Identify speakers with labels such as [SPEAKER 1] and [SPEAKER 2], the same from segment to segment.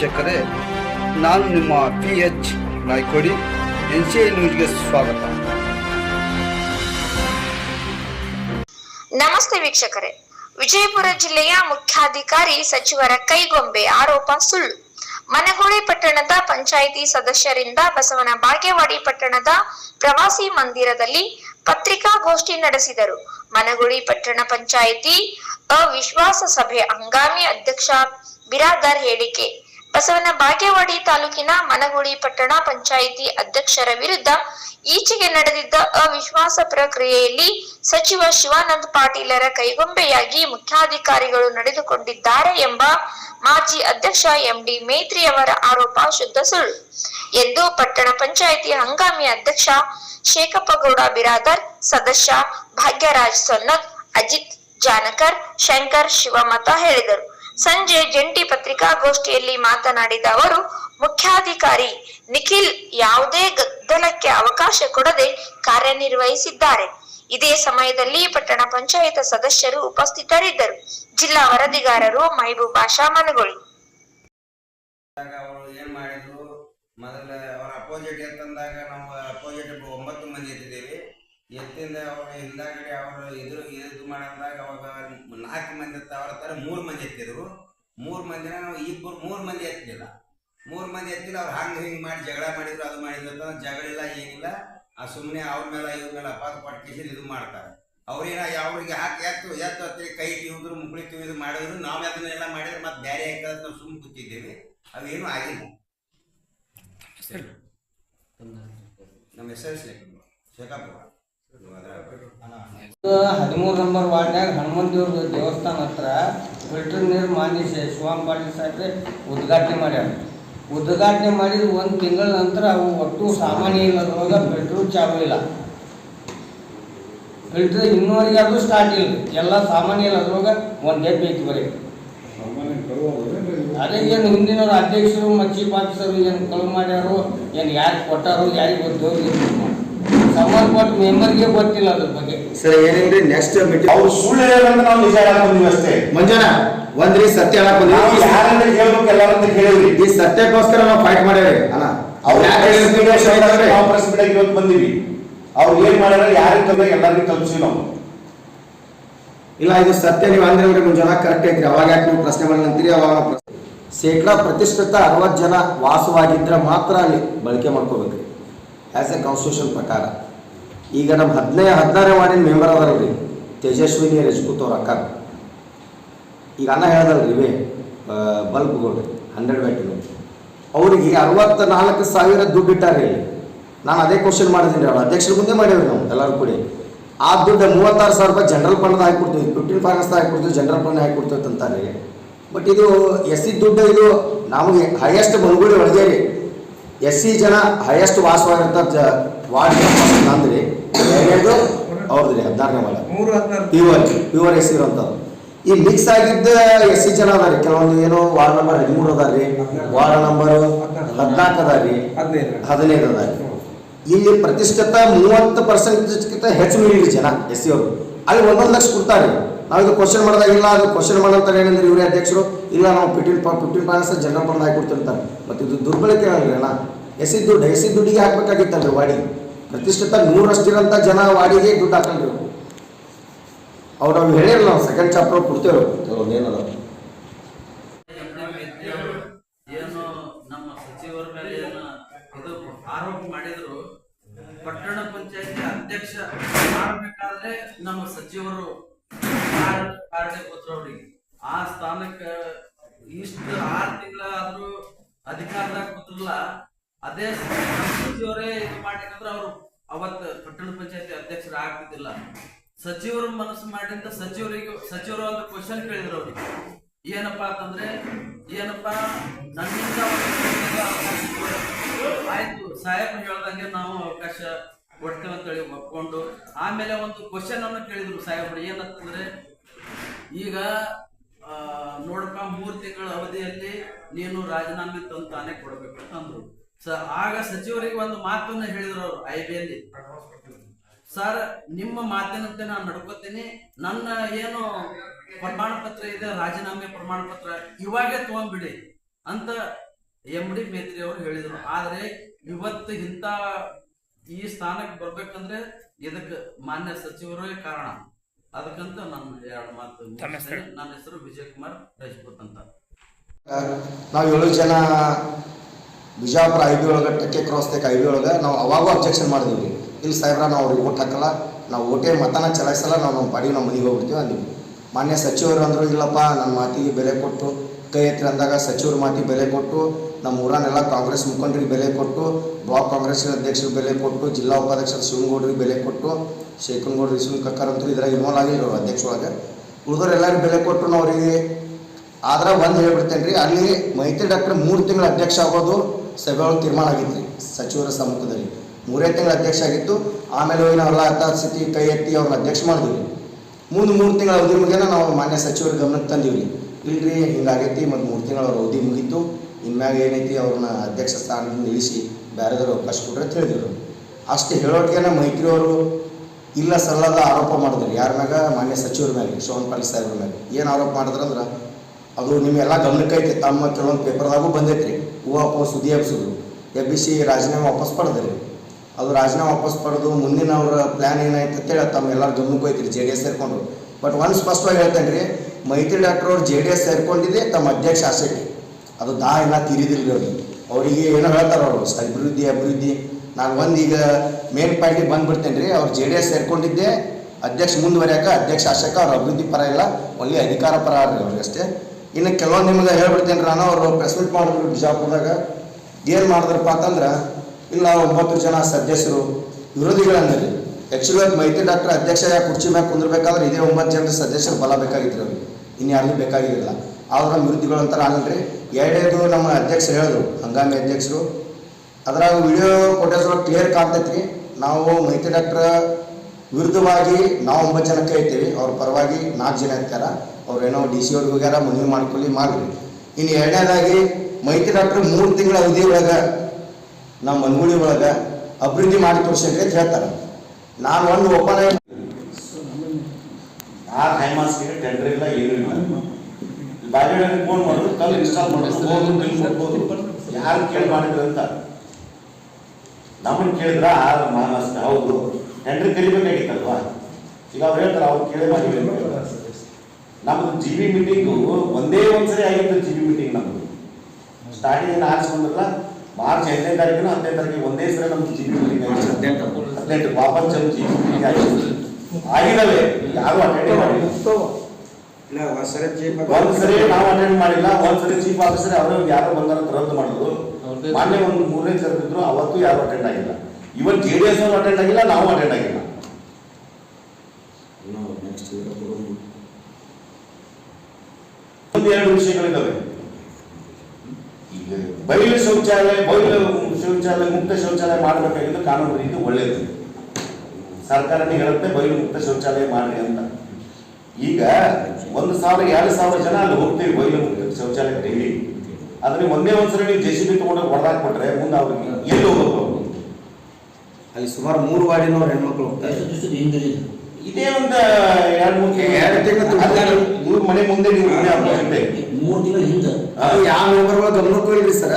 [SPEAKER 1] ವೀಕ್ಷಕರೇ, ನಾನು ನಿಮ್ಮ P H Naikodi, N C I ನ್ಯೂಸ್ಗೆ ಸ್ವಾಗತ.
[SPEAKER 2] ನಮಸ್ತೆ ವೀಕ್ಷಕರೇ. ವಿಜಯಪುರ ಜಿಲ್ಲೆಯ ಮುಖ್ಯಾಧಿಕಾರಿ ಸಚಿವರ ಕೈಗೊಂಬೆ ಆರೋಪ ಸುಳ್ಳು. ಮನಗೋಳಿ ಪಟ್ಟಣದ ಪಂಚಾಯಿತಿ ಸದಸ್ಯರಿಂದ ಬಸವನ ಬಾಗೇವಾಡಿ ಪಟ್ಟಣದ ಪ್ರವಾಸಿ ಮಂದಿರದಲ್ಲಿ ಪತ್ರಿಕಾಗೋಷ್ಠಿ ನಡೆಸಿದರು. ಮನಗುಳಿ ಪಟ್ಟಣ ಪಂಚಾಯಿತಿ ಅವಿಶ್ವಾಸ ಸಭೆ ಹಂಗಾಮಿ ಅಧ್ಯಕ್ಷ ಬಿರಾದರ್ ಹೇಳಿಕೆ. ಬಸವನ ಬಾಗೇವಾಡಿ ತಾಲೂಕಿನ ಮನಗುಡಿ ಪಟ್ಟಣ ಪಂಚಾಯಿತಿ ಅಧ್ಯಕ್ಷರ ವಿರುದ್ಧ ಈಚೆಗೆ ನಡೆದಿದ್ದ ಅವಿಶ್ವಾಸ ಪ್ರಕ್ರಿಯೆಯಲ್ಲಿ ಸಚಿವ ಶಿವಾನಂದ ಪಾಟೀಲರ ಕೈಗೊಂಬೆಯಾಗಿ ಮುಖ್ಯಾಧಿಕಾರಿಗಳು ನಡೆದುಕೊಂಡಿದ್ದಾರೆ ಎಂಬ ಮಾಜಿ ಅಧ್ಯಕ್ಷ ಎಂಡಿ ಮೇತ್ರಿ ಅವರ ಆರೋಪ ಶುದ್ಧ ಸುಳ್ಳು. ಎಂದು ಪಟ್ಟಣ ಪಂಚಾಯಿತಿ ಹಂಗಾಮಿ ಅಧ್ಯಕ್ಷ ಶೇಖಪ್ಪಗೌಡ ಬಿರಾದರ್, ಸದಸ್ಯ ಭಾಗ್ಯರಾಜ್ ಸೊನ್ನದ್ ಅಜಿತ್ ಜಾನಕರ್, ಶಂಕರ್ ಶಿವಮತ ಹೇಳಿದರು. ಸಂಜೆ ಜಂಟಿ ಪತ್ರಿಕಾಗೋಷ್ಠಿಯಲ್ಲಿ ಮಾತನಾಡಿದ ಅವರು, ಮುಖ್ಯಾಧಿಕಾರಿ ನಿಖಿಲ್ ಯಾವುದೇ ಗದ್ದಲಕ್ಕೆ ಅವಕಾಶ ಕೊಡದೆ ಕಾರ್ಯನಿರ್ವಹಿಸಿದ್ದಾರೆ. ಇದೇ ಸಮಯದಲ್ಲಿ ಪಟ್ಟಣ ಪಂಚಾಯತ್ ಸದಸ್ಯರು ಉಪಸ್ಥಿತರಿದ್ದರು. ಜಿಲ್ಲಾ ವರದಿಗಾರರು ಮೈಬೂಬಾ
[SPEAKER 3] ಮಾಡಿದ್ರು? ಮೊದಲ ಅವರ ಅಪೋಸಿಟ್ ಅಂತಂದಾಗ ನಾವು ಅಪೋಸಿಟ್ ಒಂಬತ್ತು ಮಂದಿ ಎತ್ತಿದ್ದೇವೆ ಎತ್ತಿಂದ ಅವರು ಹಿಂದಾಗಡೆ ಅವರು ಎದುರು ಇದು ಮಾಡಂದಾಗ ಅವಾಗ ನಾಲ್ಕು ಮಂದಿ ಎತ್ತ ಅವ್ರ ಮೂರು ಮಂದಿ ಎತ್ತಿದ್ರು. ಮೂರು ಮಂದಿನ ನಾವು ಇಬ್ಬರು ಮೂರು ಮಂದಿ ಎತ್ತಲಿಲ್ಲ ಮೂರು ಮಂದಿ ಎತ್ತಿಲ್ಲ ಅವ್ರು ಹಂಗೆ ಹಿಂಗೆ ಮಾಡಿ ಜಗಳ ಮಾಡಿದ್ರು ಅದು ಮಾಡಿದ್ರು ಅಂತ ಜಗಳಿಲ್ಲ ಏನಿಲ್ಲ. ಆ ಸುಮ್ಮನೆ ಅವ್ರ ಮೇಲೆ ಇವ್ರ ಮೇಲೆ ಅಪಾದ ಪಟ್ಕಿಸಿ ಇದು ಮಾಡ್ತಾರೆ. ಅವ್ರೇನ ಅವ್ರಿಗೆ ಹಾಕಿ ಎತ್ತು ಎತ್ತು ಹತ್ತಿರ ಕೈ ತಿವಿದ್ರು ಮುಗಳಿ ತಿಂದು ಮಾಡಿದ್ರು. ನಾವು ಅದನ್ನೆಲ್ಲ ಮಾಡಿದ್ರೆ ಮತ್ತೆ ಬೇರೆ ಆಯ್ತದ ನಾವು ಸುಮ್ಮನೆ ಕೂತಿದ್ದೇವೆ. ಅವೇನು ಆಗಿಲ್ಲ. ನಮ್ಮ ಹೆಸರು ಶೇಖಾಪುರ
[SPEAKER 4] ಹದಿಮೂರು ನಂಬರ್ ವಾರ್ಡ್ನಾಗ ಹನುಮಂತ ದೇವ್ರ ದೇವಸ್ಥಾನ ಹತ್ರ ಫಿಲ್ಟರ್ ನೀರು ಮಾನ್ಯ ಶಿವಂ ಪಾಟೀಲ್ ಸಾಹೇಬ್ರೆ ಉದ್ಘಾಟನೆ ಮಾಡ್ಯಾರ. ಉದ್ಘಾಟನೆ ಮಾಡಿದ ಒಂದು ತಿಂಗಳ ನಂತರ ಅವು ಒಟ್ಟು ಸಾಮಾನ್ಯ ಇಲ್ಲದ್ರೊಳಗ ಫಿಲ್ಟ್ರು ಚಾಲು ಇಲ್ಲ. ಫಿಲ್ಟರ್ ಇನ್ನೂವರೆಗೆ ಅದು ಸ್ಟಾರ್ಟ್ ಇಲ್ಲ. ಎಲ್ಲ ಸಾಮಾನ್ಯ ಇಲ್ಲದ್ರೊಳಗ ಒಂದು ಡೆಬ್ಬಿ ಐತಿ ಬರೀ. ಅದೇ ಏನು ಹಿಂದಿನವ್ರ ಅಧ್ಯಕ್ಷರು ಮತ್ತು ಚೀಫ್ ಆಫೀಸರು ಏನು ಕಳು ಮಾಡ್ಯಾರೋ, ಏನು ಯಾರಿಗೆ ಕೊಟ್ಟಾರೋ ಯಾರಿಗೆ ಗೊತ್ತವ್ರಿಗೆ ಸಂಬಂಧಪಟ್ಟ ಮೆಂಬರ್ಗೆ ಗೊತ್ತಿಲ್ಲ ಅದ್ರ ಬಗ್ಗೆ.
[SPEAKER 5] ಸರ್ ಏನಿಲ್ರಿ ನೆಕ್ಸ್ಟ್ ಮೀಟಿಂಗ್
[SPEAKER 6] ಅವ್ರು ಸುಳ್ಳು ಹೇಳೋದಂತ ನಾವು ನಿಜ ಹೇಳಕ್ ಬಂದ್ವಿ ಅಷ್ಟೇ.
[SPEAKER 5] ಮಂಜಾನ ಒಂದ್ರಿ ಸತ್ಯ ಹೇಳಕ್
[SPEAKER 6] ನಾವು
[SPEAKER 5] ಬಂದ್ವಿ
[SPEAKER 6] ಯಾರಂತ ಅಂತ ಕೇಳಿರಿ ಕೇಳಿದ್ವಿ
[SPEAKER 5] ಈ ಸತ್ಯಕ್ಕೋಸ್ಕರ ನಾವು ಫೈಟ್ ಮಾಡೇವ್ರಿ ಅಣ್ಣ
[SPEAKER 6] ಅವ್ರು
[SPEAKER 5] ಯಾಕೆ
[SPEAKER 6] ನಾವು ಪ್ರೆಸ್ ಇವತ್ತು ಬಂದಿವಿ. ಅವ್ರು ಏನ್ ಮಾಡ್ಯಾರ ಯಾರಿಗೆ ತಂದಾಗ ಎಲ್ಲರಿಗೂ ತಲುಪಿಸಿ ನಾವು.
[SPEAKER 5] ಇಲ್ಲ ಇದು ಸತ್ಯ ನೀವು ಅಂದ್ರೆ ಮುಂಜಾನೆ ಕರೆಕ್ಟ್ ಐತ್ರಿ. ಅವಾಗ ಯಾಕೆ ನೀವು ಪ್ರಶ್ನೆ ಮಾಡಲಂತೀರಿ ಅವಾಗ ಪ್ರಶ್ನೆ- ಶೇಕಡಾ ಪ್ರತಿಷ್ಠಿತ ಅರವತ್ತು ಜನ ವಾಸವಾಗಿದ್ರೆ ಮಾತ್ರ ಅಲ್ಲಿ ಬಳಕೆ ಮಾಡ್ಕೋಬೇಕ್ರಿ. ಆಸ್ ಎ ಕಾನ್ಸ್ಟಿಟ್ಯೂಷನ್ ಪ್ರಕಾರ. ಈಗ ನಮ್ಮ ಹದಿನೈದು ಹದಿನಾರನೇ ವಾರ್ಡಿನ ಮೆಂಬರ್ ಅದಾರಲ್ರಿ ತೇಜಸ್ವಿನಿ, ರಜಪೂತ್ ಅವ್ರ ಅಕ್ಕ ಈಗ ಅನ್ನ ಹೇಳ್ದಲ್ರಿ ಇವೇ ಬಲ್ಬ್ಗಳು ಹಂಡ್ರೆಡ್ ವ್ಯಾಟಿನ ಅವ್ರಿಗೆ ಅರವತ್ತ ನಾಲ್ಕು ಸಾವಿರ ದುಡ್ಡು ಇಟ್ಟಾರೆ ನಾನು ಅದೇ ಕ್ವಶನ್ ಮಾಡಿದ್ದೀನಿ ಅವ್ರು ಅಧ್ಯಕ್ಷರ ಮುಂದೆ ಮಾಡೇವ್ರಿ ನಾವು, ಎಲ್ಲರೂ ಕೂಡಿ. ಆ ದುಡ್ಡು ಮೂವತ್ತಾರು ಸಾವಿರ ರೂಪಾಯಿ ಜನರಲ್ ಫಂಡ್ ಹಾಕಿಕೊಡ್ತೀವಿ ಫಿಫ್ಟೀನ್ ಫೈನಾನ್ಸ್ ಹಾಕಿಕೊಡ್ತೀವಿ ಜನರಲ್ ಫಂಡ್ ಹಾಕಿಕೊಡ್ತೀವಿ ಅಂತಾರೆ ಬಟ್ ಇದು ಎಸ್ ಸಿ ದುಡ್ಡು ಇದು ನಮಗೆ ಹೈಯೆಸ್ಟ್ ಮನುಗುಳಿ ಒಳಗೆ ರೀ. ಎಸ್ ಸಿ ಜನ ಹೈಯೆಸ್ಟ್ ವಾಸವಾಗಿರ್ತಾರೆ ಜ, ವಾರ್ಡ್ ಅಂದ್ರಿ ಎರಡನೇದು ಅವ್ರದ್ದು ಹದಿನಾರನೇ
[SPEAKER 7] ಹದಿನಾರು.
[SPEAKER 5] ಪ್ಯೂರ್ ಪ್ಯೂರ್ ಎಸ್ ಇರೋಂಥದ್ದು ಈ ಮಿಕ್ಸ್ ಆಗಿದ್ದ ಎಸ್ ಸಿ ಜನ ಅದಾರಿ ಕೆಲವೊಂದು ಏನೋ ವಾರ್ಡ್ ನಂಬರ್ ಹದಿಮೂರು ಅದಾರಿ ವಾರ್ಡ್ ನಂಬರ್ ಹದಿನಾಲ್ಕು ಅದಾರಿ
[SPEAKER 7] ಹದಿನೈದು.
[SPEAKER 5] ಅದಾರಿ ಇಲ್ಲಿ ಪ್ರತಿಷ್ಠಿತ ಮೂವತ್ತು ಪರ್ಸೆಂಟ್ಗಿಂತ ಹೆಚ್ಚು ಮೀರಿ ಜನ ಎಸ್ ಸಿ ಅವರು. ಅಲ್ಲಿ ಒಂದೊಂದು ಲಕ್ಷ ಕೊಡ್ತಾರೆ ನಾವು ಇದು ಕ್ವಶನ್ ಮಾಡಿದಾಗ ಇಲ್ಲ ಅದು ಕ್ವಶನ್ ಮಾಡೋಂತ ಏನಂದ್ರೆ ಇವರೇ ಅಧ್ಯಕ್ಷರು? ಇಲ್ಲ ನಾವು fifteen fifteen points general fund ಹಾಕಿ ಕೊಡ್ತಿರ್ತಾರೆ. ಮತ್ತು ಇದು ದುರ್ಬಳಕೆ ಅಲ್ರಿ ಅಣ್ಣ. ಎಸ್ ಸಿ ದುಡ್ಡು ಎಸ್ ಸಿ ದುಡ್ಡಿಗೆ ಹಾಕ್ಬೇಕಾಗಿತ್ತಲ್ರಿ ವಾಡಿ. ಪ್ರತಿಷ್ಠಿತ ನೂರಷ್ಟಿರೋಂಥ ಜನ ವಾಡಿಗೆ ದುಡ್ಡು ಹಾಕೊಂಡಿರು. ಅವ್ರು ಅವ್ರು ಹೇಳಿರಲ್ಲ ನಾವು ಸೆಕೆಂಡ್ ಚಾಪ್ಟರ್ ಕೊಡ್ತೇವೆ ಏನದ
[SPEAKER 8] ಏನು ನಮ್ಮ ಸಚಿವರ ಮೇಲೆ ಏನು ಇದು ಆರೋಪ ಮಾಡಿದ್ರು. ಪಟ್ಟಣ ಪಂಚಾಯತಿ ಅಧ್ಯಕ್ಷ ಮಾಡಬೇಕಾದ್ರೆ ನಮ್ಮ ಸಚಿವರು ಕಾರಣ ಗೊತ್ತು ಅವ್ರಿಗೆ. ಆ ಸ್ಥಾನಕ್ಕೆ ಇಷ್ಟು ಆರು ತಿಂಗಳಾದ್ರೂ ಅಧಿಕಾರದಾಗ ಕೂತ್ರಲ್ಲ ಅದೇ ಸಚಿವರೇ ಇದು ಮಾಡಿದ್ರೆ ಅವರು ಅವತ್ತು ಪಟ್ಟಣ ಪಂಚಾಯತಿ ಅಧ್ಯಕ್ಷರ ಆಗ್ತಿದ್ದಿಲ್ಲ ಸಚಿವರು ಮನಸ್ಸು ಮಾಡಿದ ಸಚಿವರಿಗೆ, ಸಚಿವರು ಅಂತ ಕ್ವಶನ್ ಕೇಳಿದ್ರು ಅವ್ರಿಗೆ ಏನಪ್ಪಾ ಅಂತಂದ್ರೆ, ಏನಪ್ಪಾ, ನನ್ನಿಂದ. ಆಯ್ತು. ಸಾಹೇಬ್ ಹೇಳ್ದಂಗೆ ನಾವು ಅವಕಾಶ ಕೊಡ್ತೇವೆ ಅಂತೇಳಿ ಒಪ್ಕೊಂಡು, ಆಮೇಲೆ ಒಂದು ಕ್ವಶನ್ ಅನ್ನು ಕೇಳಿದ್ರು ಸಾಹೇಬ್ರು. ಏನಂತಂದ್ರೆ, ಈಗ ನೋಡಪ್ಪ, ಮೂರು ತಿಂಗಳ ಅವಧಿಯಲ್ಲಿ ನೀನು ರಾಜೀನಾಮೆ ತಂದು ತಾನೇ ಕೊಡ್ಬೇಕು ಅಂದ್ರು. ಸ ಆಗ ಸಚಿವರಿಗೆ ಒಂದು ಮಾತನ್ನ ಹೇಳಿದ್ರು ಅವರು ಐ ಬಿಯಲ್ಲಿ ಸರ್ ನಿಮ್ಮ ಮಾತಿನಂತೆ ನಾನು ನಡ್ಕೋತೀನಿ. ನನ್ನ ಏನು ಪ್ರಮಾಣ ಪತ್ರ ಇದೆ ರಾಜೀನಾಮೆ ಪ್ರಮಾಣ ಪತ್ರ ಇವಾಗೇ ತಗೊಂಡ್ಬಿಡಿ ಅಂತ ಎಂ ಡಿ ಮೇತ್ರಿ ಅವರು ಹೇಳಿದ್ರು. ಆದ್ರೆ ಇವತ್ತು ಇಂಥ ಈ ಸ್ಥಾನಕ್ಕೆ ಬರ್ಬೇಕಂದ್ರೆ ಇದಕ್ಕೆ ಮಾನ್ಯ ಸಚಿವರೇ ಕಾರಣ. ಅದಕ್ಕಂತ ನಾನು ಎರಡು ಮಾತು. ನನ್ನ ಹೆಸರು ವಿಜಯ್ ಕುಮಾರ್ ರಜಪೂತ್ ಅಂತ.
[SPEAKER 5] ನಾವು ಏಳು ಜನ ಬಿಜಾಪುರ ಒಳಗೆ ಟಕ್ಕೆ ಕ್ರಾಸ್ ತೆಕ್ ಐ ಬಿ ಒಳಗೆ ನಾವು ಅವಾಗೂ ಅಬ್ಜೆಕ್ಷನ್ ಮಾಡಿದ್ವಿ. ರೀ ಇಲ್ಲಿ ಸಾಹೇಬ್ರ, ನಾವು ಅವ್ರಿಗೆ ಓಟ್ ಹಾಕಲ್ಲ. ನಾವು ಓಟೇ ಮತನ ಚಲಾಯಿಸಲ್ಲ, ನಾವು ನಮ್ಮ ಪಾಡಿಗೆ ನಮ್ಮ ಮನೆಗೆ ಹೋಗ್ಬಿಡ್ತೀವಿ ಅಂದ್ವಿ. ಮಾನ್ಯ ಸಚಿವರು ಅಂದರು, ಇಲ್ಲಪ್ಪ, ನನ್ನ ಮಾತಿಗೆ ಬೆಲೆ ಕೊಟ್ಟು, ಕೈ ಎತ್ತಿ ಅಂದಾಗ ಸಚಿವರ ಮಾತಿಗೆ ಬೆಲೆ ಕೊಟ್ಟು, ನಮ್ಮ ಊರನ್ನೆಲ್ಲ ಕಾಂಗ್ರೆಸ್ ಮುಖಂಡರಿಗೆ ಬೆಲೆ ಕೊಟ್ಟು, ಬ್ಲಾಕ್ ಕಾಂಗ್ರೆಸ್ ಅಧ್ಯಕ್ಷರಿಗೆ ಬೆಲೆ ಕೊಟ್ಟು, ಜಿಲ್ಲಾ ಉಪಾಧ್ಯಕ್ಷರು ಶಿವನಗೌಡರಿಗೆ ಬೆಲೆ ಕೊಟ್ಟು ಶೇಖನಗೌಡ್ರಿ ಶಿವನ್ ಕಕ್ಕರ್ ಅಂತೂ ಇದ್ರಾಗ ಇನ್ವಾಲ್ವ್ ಆಗಿಲ್ಲ ಅವ್ರು ಅಧ್ಯಕ್ಷ ಒಳಗೆ. ಉಳಿದವ್ರು ಎಲ್ಲರಿಗೂ ಬೆಲೆ ಕೊಟ್ಟು ನಾವು ಅವರಿಗೆ, ಆದ್ರೆ ಒಂದು ಹೇಳ್ಬಿಡ್ತೇನೆ ರೀ ಅಲ್ಲಿ ಮೈತ್ರಿ ಡಾಕ್ಟರ್ ಮೂರು ತಿಂಗಳ ಅಧ್ಯಕ್ಷ ಆಗೋದು ಸಭೆ ಒಳಗೆ ತೀರ್ಮಾನ ಆಗಿತ್ತು. ರೀ ಸಚಿವರ ಸಮ್ಮುಖದಲ್ಲಿ ಮೂರೇ ತಿಂಗಳ ಅಧ್ಯಕ್ಷ ಆಗಿತ್ತು. ಆಮೇಲೆ ಹೋಗಿ ನಾವೆಲ್ಲ ಯಥಾಸ್ಥಿತಿ ಕೈ ಎತ್ತಿ ಅವ್ರನ್ನ ಅಧ್ಯಕ್ಷ ಮಾಡಿದ್ವಿ. ಮುಂದೆ ಮೂರು ತಿಂಗಳ ಅವಧಿ ಮುಗಿದ ನಾವು ಮಾನ್ಯ ಸಚಿವರ ಗಮನಕ್ಕೆ ತಂದೀವಿ ಇಲ್ರಿ, ಹಿಂಗಾಗೈತಿ, ಮತ್ತು ಮೂರು ತಿಂಗಳ ಅವ್ರ ಅವಧಿ ಮುಗೀತು. ಇನ್ಮ್ಯಾಗ ಏನೈತಿ, ಅವ್ರನ್ನ ಅಧ್ಯಕ್ಷ ಸ್ಥಾನದಿಂದ ನಿಲ್ಲಿಸಿ ಬೇರೆದವ್ರು ಅವಕಾಶ ಕೊಟ್ಟರೆ ಅಂತ ಅಷ್ಟು ಹೇಳೋಟಿಗೆ ಮೈತ್ರಿ ಅವರು ಇಲ್ಲ ಸಲ್ಲದ ಆರೋಪ ಮಾಡಿದ್ರು. ಯಾರ ಮ್ಯಾಗ? ಮಾನ್ಯ ಸಚಿವರ ಮ್ಯಾಲೆ ಶಿವನ್ ಪಾಲ್ ಸಾಹೇಬ್ರ ಮ್ಯಾಗ. ಏನು ಆರೋಪ ಮಾಡಿದ್ರಂದ್ರೆ ಅದು ನಿಮ್ಮೆಲ್ಲ ಗಮನಕ್ಕೆ ಐತಿ. ತಮ್ಮ ಕೆಲವೊಂದು ಪೇಪರ್ದಾಗೂ ಬಂದೈತ್ರಿ. ಹೂವಪ್ಪ ಸುದ್ದಿ ಬಿ ಸಿ ರಾಜೀನಾಮೆ ವಾಪಸ್ ಪಡೆದ್ರಿ. ಅದು ರಾಜೀನಾಮೆ ವಾಪಸ್ ಪಡೆದು ಮುಂದಿನ ಅವರ ಪ್ಲ್ಯಾನ್ ಏನಾಯ್ತು ಅಂತೇಳಿ ತಮ್ಮ ಎಲ್ಲರ ಗಮನಕ್ಕೆ ಹೋಯ್ತಿರಿ ಜೆ ಡಿ ಎಸ್ ಸೇರ್ಕೊಂಡ್ರು ಬಟ್ ಒಂದು ಸ್ಪಷ್ಟವಾಗಿ ಹೇಳ್ತೇನೆ ರೀ ಮೈತ್ರಿ ಡಾಕ್ಟರ್ ಅವ್ರು ಜೆ ಡಿ ಎಸ್ ಸೇರಿಕೊಂಡಿದ್ದೆ ತಮ್ಮ ಅಧ್ಯಕ್ಷ ಆಸೆಟ್ಟಿ ಅದು ದಾ ಎಲ್ಲ ತೀರಿದಿಲ್ಲ ಅವ್ರಿಗೆ ಅವರಿಗೆ ಏನೋ ಹೇಳ್ತಾರೆ ಅವರು ಅಭಿವೃದ್ಧಿ ಅಭಿವೃದ್ಧಿ. ನಾನು ಒಂದು ಈಗ ಮೇನ್ ಪಾರ್ಟಿ ಬಂದ್ಬಿಡ್ತೇನೆ ರೀ ಅವ್ರು ಜೆ ಡಿ ಎಸ್ ಸೇರ್ಕೊಂಡಿದ್ದೆ ಅಧ್ಯಕ್ಷ ಮುಂದುವರಿಯಾಕ, ಅಧ್ಯಕ್ಷ ಆಸಕ ಅವ್ರ ಅಭಿವೃದ್ಧಿ ಪರ ಇಲ್ಲ, ಒಳ್ಳೆ ಅಧಿಕಾರ ಪರ ಅವ್ರಿಗೆ ಅಷ್ಟೇ. ಇನ್ನು ಕೆಲವೊಂದು ನಿಮಗೆ ಹೇಳ್ಬಿಡ್ತೇನೆ ನಾನು, ಅವರು ಪ್ರೆಸ್ ಮೀಟ್ ಮಾಡಿದ್ರು ಬಿಜಾಪುರದಾಗ. ಏನು ಮಾಡಿದ್ರಪ್ಪ ಅಂತಂದ್ರೆ ಇಲ್ಲ ಒಂಬತ್ತು ಜನ ಸದಸ್ಯರು, ವಿರೋಧಿಗಳನ್ನ ಆ್ಯಕ್ಚುಲಿ ಮೈತ್ರಿ ಡಾಕ್ಟರ್ ಅಧ್ಯಕ್ಷ ಯಾಕೆ ಕುರ್ಚಿ ಮ್ಯಾಗ ಕುಂದ್ರಬೇಕಾದ್ರೆ ಇದೇ ಒಂಬತ್ತು ಜನರ ಸದಸ್ಯರು ಬಲ ಬೇಕಾಗಿತ್ತು ಅವ್ರಿಗೆ ಇನ್ನು ಬೇಕಾಗಿರಲಿಲ್ಲ. ಆದ್ರೆ ನಮ್ಮ ವಿರೋಧಿಗಳು ಅಂತಾರೆ ಆಗಲ್ರಿ ಎರಡೇದು ನಮ್ಮ ಅಧ್ಯಕ್ಷರು ಹೇಳಿದ್ರು, ಹಂಗಾಮಿ ಅಧ್ಯಕ್ಷರು. ಅದ್ರಾಗ ವಿಡಿಯೋ ಫೋಟೋಸ್ ಒಳಗೆ ಕ್ಲಿಯರ್ ಕಾಣ್ತೈತ್ರಿ. ನಾವು ಮೈತ್ರಿ ಡಾಕ್ಟರ್ ವಿರುದ್ಧವಾಗಿ ನಾವು ಒಂಬತ್ತು ಜನ ಕೇಳ್ತೀವಿ ಅವ್ರ ಪರವಾಗಿ ನಾಲ್ಕು ಜನ ಇರ್ತಾರ. ಏನೋ ಡಿ ಸಿ ಅವ್ರಿಗೆ ಹೋಗ್ಯಾರ, ಮನವಿ ಮಾಡ್ಕೊಳ್ಳಿ, ಮಾಡ್ರಿ. ಇನ್ನು ಎರಡನೇದಾಗಿ ಮೈತ್ರಿ ಡಾಕ್ಟರ್ ಮೂರು ತಿಂಗಳ ಅವಧಿ ಒಳಗೆ ನಮ್ಮ ಮನಗುಳಿ ಒಳಗೆ ಅಭಿವೃದ್ಧಿ ಮಾಡಿ ತೋರಿಸಿದ್ರಿ ಅಂತ ಹೇಳ್ತಾರೆ. ನಾನು ಒಂದು ಒಪ್ಪಂದ
[SPEAKER 6] ಆ ಇಲ್ಲ ಇಲ್ಲ. ಯಾರು ಕೇಳಿ ಮಾಡಿದ್ರು ಅಂತ. ನಮ್ಮನ್ನು ಕೇಳಿದ್ರ, ಆ ಹೌದು. ಟೆಂಡರ್ ಕಲಿಬೇಕಾಗಿತ್ತಲ್ವಾ ಈಗ ಅವ್ರು ಹೇಳ್ತಾರೆ ಅವ್ರು ಕೇಳಿ ಮಾಡಿ. ನಮ್ದು ಜಿ ಬಿ ಮೀಟಿಂಗು ಒಂದೇ ಒಂದ್ಸರಿ ಆಗಿತ್ತು ಜಿ ಬಿ ಮೀಟಿಂಗ್ ನಮ್ದು. ಸ್ಟಾರ್ಟಿಂಗ್ ಏನು ಆರಿಸ್ಕೊಂಡ್ರಲ್ಲ ಮಾರ್ಚ್ ಐದನೇ ತಾರೀಕಿನ ಹತ್ತನೇ ತಾರೀಕಿಗೆ ಒಂದೇ ಸರಿ ನಮ್ದು ಜಿ ಬಿ ಮೀಟಿಂಗ್ ಆಗಿತ್ತು. ಹದಿನೆಂಟು ವಾಪಸ್ ಚಲೋ ಜಿ ಬಿ ಮೀಟಿಂಗ್ ಆಗಿದೆ ಆಗಿದಾವೆ ಯಾರು ಅಟೆಂಡ್ ಮಾಡಿಲ್ಲ. ಒಂದ್ಸರಿ ನಾವು ಅಟೆಂಡ್ ಮಾಡಿಲ್ಲ ಒಂದ್ಸರಿ ಚೀಫ್ ಆಫೀಸರ್ ಅವರು ಯಾರೋ ಬಂದಾರ ರದ್ದು ಮಾಡಿದ್ರು. ಮೊನ್ನೆ ಒಂದು ಮೂರನೇ ಕರೆದಿದ್ರು ಅವತ್ತು ಯಾರು ಅಟೆಂಡ್ ಆಗಿಲ್ಲ. ಇವತ್ತು ಜೆ ಡಿ ಎಸ್ ಅವರು ಅಟೆಂಡ್ ಆಗಿಲ್ಲ ನಾವು ಅಟೆಂಡ್ ಆಗಿಲ್ಲ ಒಂದು ಎರಡು ವಿಷಯಗಳಿದ್ದಾವೆ. ಬಯಲು ಶೌಚಾಲಯ ಬಯಲು ಶೌಚಾಲಯ ಮುಕ್ತ ಶೌಚಾಲಯ ಮಾಡಬೇಕಾಗಿದ್ದು ಕಾನೂನು ರೀತಿ ಒಳ್ಳೆಯದು ಸರ್ಕಾರನೇ ಹೇಳುತ್ತೆ ಬಯಲು ಮುಕ್ತ ಶೌಚಾಲಯ ಮಾಡ್ರಿ ಅಂತ. ಈಗ ಒಂದು ಸಾವಿರ ಎರಡು ಸಾವಿರ ಜನ ಅಲ್ಲಿ ಹೋಗ್ತೀವಿ ಬಯಲು ಮುಕ್ತ ಶೌಚಾಲಯ ಡೈಲಿ. ಅದನ್ನ ಒಂದೇ ಒಂದ್ಸರಿ ನೀವು ಜೆ ಸಿ ಬಿ ತಗೊಂಡು ಹೊಡೆದಾಕ್ಬಿಟ್ರೆ ಮುಂದೆ ಅವ್ರಿಗೆ ಎಲ್ಲಿ ಹೋಗ್ಬೇಕು ಅವ್ರು?
[SPEAKER 5] ಅಲ್ಲಿ ಸುಮಾರು ಮೂರು ವಾರ್ಡಿನವ್ರು ಹೆಣ್ಮಕ್ಳು ಹೋಗ್ತಾರೆ
[SPEAKER 6] ಇದೇ? ಒಂದು ಎರಡು ಮೂರು
[SPEAKER 5] ಎರಡು ತಿಂಗಳು.
[SPEAKER 6] ಮೂರು ಮನೆ ಮುಂದೆ ನೀವು
[SPEAKER 7] ಮೂರು ತಿಂಗಳ ಹಿಂದೆ.
[SPEAKER 5] ಅದು ಯಾವ ಮೆಂಬರ್ಗಳು ಗಮನಕ್ಕೂ ಇಲ್ರಿ ಸರ್.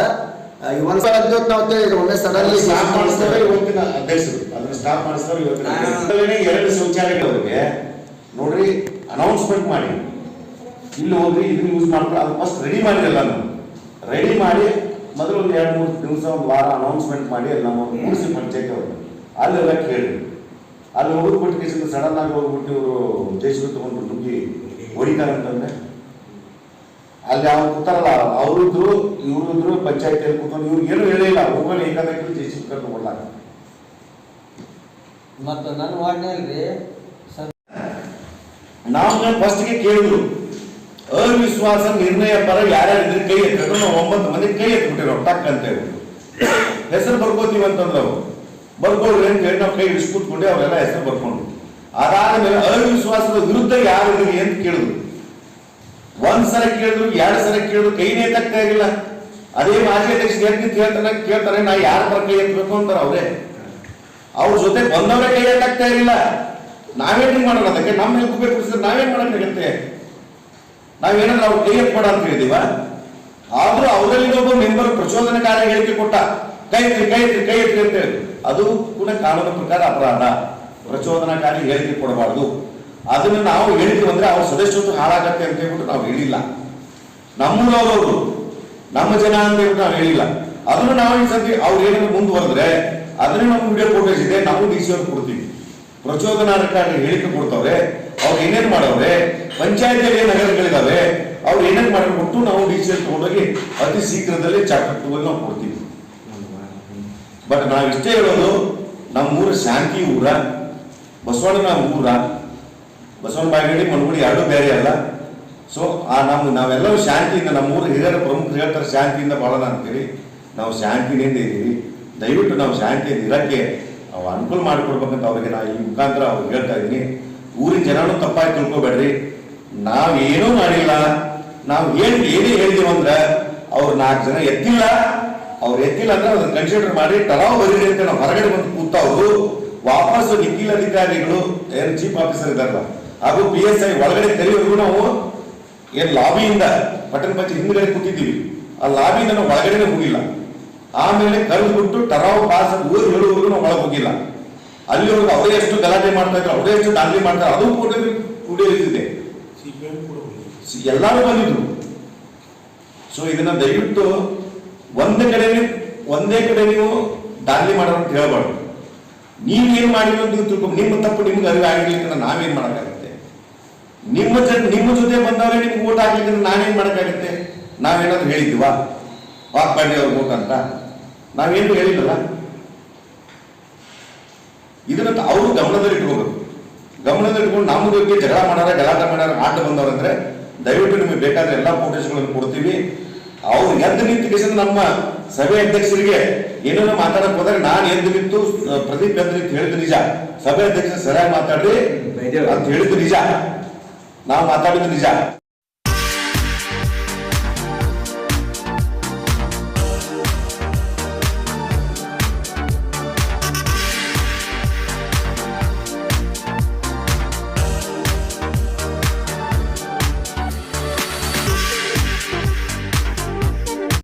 [SPEAKER 5] ಒಂದು ಸಲ ಅಂತ ನಾವು ಒಮ್ಮೆ ಸಡನ್ಲಿ
[SPEAKER 6] ಸ್ಟಾಪ್ ಮಾಡಿಸ್ತವ್ರೆ ಇವತ್ತಿನ ಅಧ್ಯಕ್ಷರು. ಅದನ್ನ ಸ್ಟಾಪ್ ಮಾಡಿಸ್ತವ್ರೆ ಇವತ್ತಿನ ಅಧ್ಯಕ್ಷರು. ಎರಡು ಶೌಚಾಲಯಗಳವರಿಗೆ ನೋಡ್ರಿ ಅನೌನ್ಸ್ಮೆಂಟ್ ಮಾಡಿ. ಇಲ್ಲಿ ಹೋಗ್ರಿ ಇದನ್ನ ಯೂಸ್ ಮಾಡ್ಕೊಂಡು ಅದು ಫಸ್ಟ್ ರೆಡಿ ಮಾಡಿರಲ್ಲ ನಾವು. ರೆಡಿ ಮಾಡಿ ಮೊದಲು ಒಂದು ಎರಡು ಮೂರು ದಿವಸ ಒಂದು ವಾರ ಅನೌನ್ಸ್ಮೆಂಟ್ ಮಾಡಿ ಅಲ್ಲಿ ನಮ್ಮ ಮೂಡಿಸಿ ಪಂಚಾಯತ್ ಅವರು ಅಲ್ಲೆಲ್ಲ ಕೇಳಿ ಅಲ್ಲಿ ಹೋಗ್ಬಿಟ್ಟು ಕೇಸಿಂದ ಸಡನ್ ಆಗಿ ಹೋಗ್ಬಿಟ್ಟು ಇವರು ಜೈಶ್ವರ ತಗೊಂಡು ನುಗ್ಗಿ ಹೊಡಿತಾರೆ ಅಂತಂದ್ರೆ ಅಲ್ಲಿ ಅವ್ರು ಕೂತಾರಲ್ಲ ಅವರಿದ್ರು ಇವ್ರಿದ್ರು ಪಂಚಾಯತಿಯಲ್ಲಿ ಕೂತ್ಕೊಂಡು ಇವ್ರು ಏನು ಹೇಳಿಲ್ಲ ಹೋಗಲಿ ಏಕಾದಕ್ಕೆ ಜೆ ಸಿ ಕರ್ಕೊಂಡು ಕೊಡ್ಲಾಕ
[SPEAKER 4] ಮತ್ತು ನನ್ನ ವಾರ್ಡ್ನಲ್ಲಿ
[SPEAKER 6] ನಾವು ಫಸ್ಟ್ಗೆ ಕೇಳಿದ್ರು. ಅವಿಶ್ವಾಸ ನಿರ್ಣಯ ಪರ ಯಾರ್ಯಾರು ಇದ್ರೆ ಕೈ ಎತ್ತಿದ್ರು ನಾವು ಒಂಬತ್ತು ಮಂದಿ ಕೈ ಎತ್ಬಿಟ್ಟಿರೋ ಟಕ್ ಅಂತ ಹೇಳ್ಬಿಟ್ಟು ಹೆಸರು ಬರ್ಕೋತೀವಿ ಅಂತಂದ್ರೆ ಅವ್ರು. ಬರ್ಕೊಳ್ರಿ ಅಂತ ಹೇಳಿ ನಾವು ಕೈ ಕೂತ್ಕೊಂಡೆ ಅವರೆಲ್ಲ ಹೆಸರು ಬರ್ಕೊಂಡ್ರು. ಅದಾದ್ಮೇಲೆ ಅವಿಶ್ವಾಸದ ವಿರುದ್ಧ ಯಾರು ಇದ್ರಿ ಅಂತ ಕೇಳಿದ್ರು. ಒಂದ್ ಸಲ ಕೇಳಿದ್ರು, ಎರಡು ಸಲ ಕೇಳಿದ್ರು, ಕೈನೇ ಇರಲಿಲ್ಲ. ಅದೇ ಮಾಜಿ ಅಧ್ಯಕ್ಷ ಎತ್ತಿ ಕೇಳ್ತಾನೆ ಕೇಳ್ತಾರೆ, ನಾ ಯಾರ ಪರ ಕೈ ಎತ್ತಬೇಕು ಅಂತಾರ ಅವರೇ. ಅವ್ರ ಜೊತೆ ಬಂದವರೇ ಕೈ ಎತ್ತಾಗ್ತಾ ಇರಲಿಲ್ಲ. ನಾವೇನು ಮಾಡೋಣ ಅದಕ್ಕೆ? ನಮ್ಮ ಹೆಲ್ಪ್ ಬೇಕು ನಾವೇನ್ ಮಾಡಕ್ಕಾಗತ್ತೆ ನಾವೇನಾದ್ರೂ ಅವ್ರ ಕೈ ಎತ್ಬೇಡ ಅಂತ ಹೇಳಿದೀವ? ಆದ್ರೂ ಅವರಲ್ಲಿ ಒಬ್ಬ ಮೆಂಬರ್ ಪ್ರಚೋದನಕಾರಿ ಹೇಳಿಕೆ ಕೊಟ್ಟ. ಕೈ ಎತ್ತಿ ಕೈ ಎತ್ತಿ ಕೈ ಎತ್ತಿ ಅಂತ ಹೇಳಿ ಅದು ಕೂಡ ಕಾನೂನು ಪ್ರಕಾರ ಅಪರಾಧ. ಪ್ರಚೋದನಕಾರಿ ಹೇಳಿಕೆ ಕೊಡಬಾರ್ದು. ಅದನ್ನ ನಾವು ಹೇಳಿದ್ವಿ ಅಂದ್ರೆ ಅವ್ರ ಸದಸ್ಯತ್ವ ಹಾಳಾಗತ್ತೆ ಅಂತ ಹೇಳ್ಬಿಟ್ಟು ನಾವು ಹೇಳಿಲ್ಲ. ನಮ್ಮೂರವರು ನಮ್ಮ ಜನ ಅಂತ ಹೇಳ್ಬಿಟ್ಟು ನಾವು ಹೇಳಿಲ್ಲ. ಅದನ್ನು ನಾವು ಈ ಸತಿ ಅವ್ರು ಏನಾದ್ರು ಮುಂದುವರೆದ್ರೆ, ಅದನ್ನೇ ನಮ್ಮ ವಿಡಿಯೋ ಫೋಟೋಸ್ ಇದೆ, ನಾವು ಡಿ ಸಿ ಅವ್ರಿಗೆ ಕೊಡ್ತೀವಿ. ಪ್ರಚೋದನಾಕಾರಿ ಹೇಳಿಕೆ ಕೊಡ್ತಾವ್ರೆ, ಅವ್ರು ಏನೇನು ಮಾಡವ್ರೆ, ಪಂಚಾಯತಿಯಲ್ಲಿ ಏನು ನಗರಗಳಿದಾವೆ, ಅವ್ರು ಏನೇನು ಮಾಡಿಕೊಟ್ಟು ನಾವು ಡಿ ಸಿ ಅವ್ರು ತಗೊಂಡೋಗಿ ಅತಿ ಶೀಘ್ರದಲ್ಲೇ ಚಾಕಟ್ಟುವಲ್ಲಿ ನಾವು ಕೊಡ್ತೀವಿ. ಬಟ್ ನಾವಿಷ್ಟೇ ಹೇಳೋದು, ನಮ್ಮೂರ ಶಾಂತಿ ಊರ ಬಸವಣ್ಣನ ಊರ, ಬಸವಣ್ಣ ಬಾಗೇಡಿ ಮಣಗುಡಿ ಎರಡು ಬೇರೆ ಅಲ್ಲ. ಸೊ ಆ ನಮ್ಗೆ ನಾವೆಲ್ಲರೂ ಶಾಂತಿಯಿಂದ ನಮ್ಮೂರು ಹಿರಿಯರ ಪ್ರಮುಖರು ಹೇಳ್ತಾರೆ ಶಾಂತಿಯಿಂದ ಬಾಳೋಣ ಅಂತೇಳಿ ನಾವು ಶಾಂತಿನಿಂದ ಇದ್ದೀವಿ. ದಯವಿಟ್ಟು ನಾವು ಶಾಂತಿಯಿಂದ ಇರೋಕ್ಕೆ ನಾವು ಅನುಕೂಲ ಮಾಡಿಕೊಡ್ಬೇಕಂತ ಅವ್ರಿಗೆ ನಾ ಈ ಮುಖಾಂತರ ಅವ್ರಿಗೆ ಹೇಳ್ತಾ ಇದ್ದೀನಿ. ಊರಿನ ಜನನು ತಪ್ಪಾಗಿ ತಿಳ್ಕೊಬೇಡ್ರಿ. ನಾವೇನೂ ಮಾಡಿಲ್ಲ. ನಾವು ಏನು ಏನೇ ಹೇಳಿದೀವಿ ಅಂದ್ರೆ ಅವ್ರು ನಾಲ್ಕು ಜನ ಎತ್ತಿಲ್ಲ ಅವ್ರು ಎತ್ತಿಲ್ಲ ಅಂದ್ರೆ ಅದನ್ನ ಕನ್ಸಿಡರ್ ಮಾಡಿ ಟಲಾವ್ ಬರೀರಿ ಅಂತ ನಾವು ಹೊರಗಡೆ ಬಂದು ಕೂತಾವು ವಾಪಸ್ ನಿಖಿಲ್ ಅಧಿಕಾರಿಗಳು ಏನ್ ಚೀಫ್ ಆಫೀಸರ್ ಇದಾರಲ್ಲ ಹಾಗೂ ಪಿ ಎಸ್ ಐ ಒಳಗಡೆ ತೆರೆಯುವವರೆಗೂ ನಾವು ಏನ್ ಲಾಬಿಯಿಂದ ಪಟ್ಟಣ ಪಂಚ ಹಿಂದ್ಗಡೆ ಕೂತಿದ್ದೀವಿ. ಆ ಲಾಬಿಯಿಂದ ನಾವು ಒಳಗಡೆ ಹೋಗಿಲ್ಲ. ಆಮೇಲೆ ಕರೆದು ಬಿಟ್ಟು ಟರಾವ್ ಪಾಸ್ ಊರು ಹೇಳುವವರೆಗೂ ನಾವು ಒಳಗೆ ಹೋಗಿಲ್ಲ. ಅಲ್ಲಿವರೆಗೂ ಅವರೇ ಎಷ್ಟು ಗಲಾಟೆ ಮಾಡ್ತಾ ಇದ್ರು ಅವರೇ ಎಷ್ಟು ದಾಂಧಲೆ ಮಾಡ್ತಾರೆ ಅದು ಕೂಡ ಕುಡಿಯಲಿದೆ ಎಲ್ಲರೂ ಬಂದಿದ್ರು. ಸೊ ಇದನ್ನ ದಯವಿಟ್ಟು ಒಂದೇ ಕಡೆ ಒಂದೇ ಕಡೆ ನೀವು ದಾಳಿ ಮಾಡೋದು ಅಂತ ಹೇಳ್ಬಾರ್ದು. ನೀವು ಏನು ಮಾಡಿದ್ರು ಅಂತ ತಿಳ್ಕೊಂಡು ನಿಮ್ಮ ತಪ್ಪು ನಿಮ್ಗೆ ಅರಿವು ಆಗಿರ್ಲಿಕ್ಕೆ ನಾವೇನು ಮಾಡೋಕ್ಕಾಗುತ್ತೆ? ನಿಮ್ಮ ಜೊತೆ ನಿಮ್ಮ ಜೊತೆ ಬಂದವರೇ ನಿಮ್ಗೆ ಓಟ್ ಹಾಕ್ಲಿಕ್ಕೆ ನಾನೇನ್ ಮಾಡೋಕ್ಕಾಗುತ್ತೆ? ನಾವೇನಾದ್ರು ಹೇಳಿದ್ವಾ ವಾಕ್ಪಾಡಿ ಅವ್ರಿಗೆ ಓಟ್ ಅಂತ. ನಾವೇನು ಹೇಳಿಲ್ಲಲ್ಲ ಇದನ್ನ ಅವರು ಗಮನದಲ್ಲಿ ಇಟ್ಕೋಬೇಕು. ಗಮನದಲ್ಲಿ ನಮ್ಮ ಬಗ್ಗೆ ಜಗಳ ಮಾಡಾರ, ಗಲಾಟೆ ಮಾಡಾರ, ಆಟ ಬಂದವರಂದ್ರೆ ದಯವಿಟ್ಟು ನಿಮಗೆ ಬೇಕಾದ್ರೆ ಎಲ್ಲಾ ಫೋಟೋಸ್ಗಳನ್ನು ಕೊಡ್ತೀವಿ. ಅವ್ರು ಎದ್ದು ನಿಂತು ಕೇಸಿಂದ ನಮ್ಮ ಸಭೆ ಅಧ್ಯಕ್ಷರಿಗೆ ಏನೇನೋ ಮಾತಾಡಕ್ ಹೋದಾಗ ನಾನು ಎದ್ದು ನಿಂತು ಪ್ರದೀಪ್ ಎದ್ದು ನಿಂತು ಹೇಳಿದ್ದು ನಿಜ. ಸಭೆ ಅಧ್ಯಕ್ಷರು ಸರಿಯಾಗಿ ಮಾತಾಡ್ರಿ ಅಂತ ಹೇಳಿದ್ದು ನಿಜ. ನಾವು ಮಾತಾಡಿದ್ದು ನಿಜ.